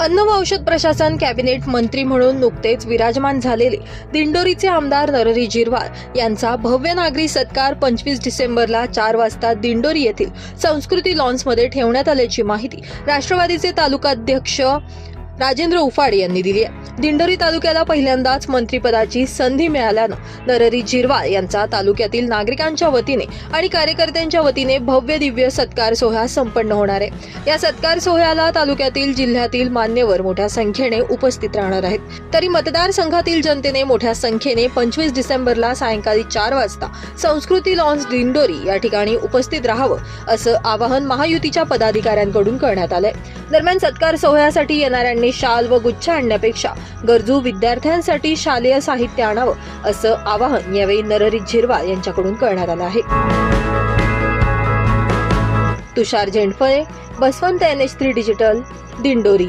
अन्न व औषध प्रशासन कॅबिनेट मंत्री म्हणून नुकतेच विराजमान झालेले दिंडोरीचे आमदार नरहरी जिरवार यांचा भव्य नागरी सत्कार पंचवीस डिसेंबरला चार वाजता दिंडोरी येथील संस्कृती लॉन्समध्ये ठेवण्यात आल्याची माहिती राष्ट्रवादीचे तालुकाध्यक्ष राजेंद्र उफाड यांनी दिली आहे. दिंडोरी तालुक्याला पहिल्यांदाच मंत्रीपदाची संधी मिळाल्यानं नरहरी जिरवाळ यांचा तालुक्यातील नागरिकांच्या वतीने आणि कार्यकर्त्यांच्या वतीने भव्य दिव्य सत्कार सोहळा संपन्न होणार आहे. या सत्कार सोहळ्याला तालुक्यातील जिल्ह्यातील मान्यवर मोठ्या संख्येने उपस्थित राहणार आहेत. तरी मतदारसंघातील जनतेने मोठ्या संख्येने पंचवीस डिसेंबरला सायंकाळी चार वाजता संस्कृती लॉन्स दिंडोरी या ठिकाणी उपस्थित राहावं असं आवाहन महायुतीच्या पदाधिकाऱ्यांकडून करण्यात आलंय. दरम्यान सत्कार सोहळ्यासाठी येणाऱ्यांनी शाल व गुच्छ आणण्यापेक्षा गरजू विद्यार्थ्यांसाठी शालेय साहित्य आणावं असं आवाहन यावेळी नरहरी झिरवाळ यांच्याकडून करण्यात आलं आहे. Tushar Zendphale Baswant N H three digital Dindori.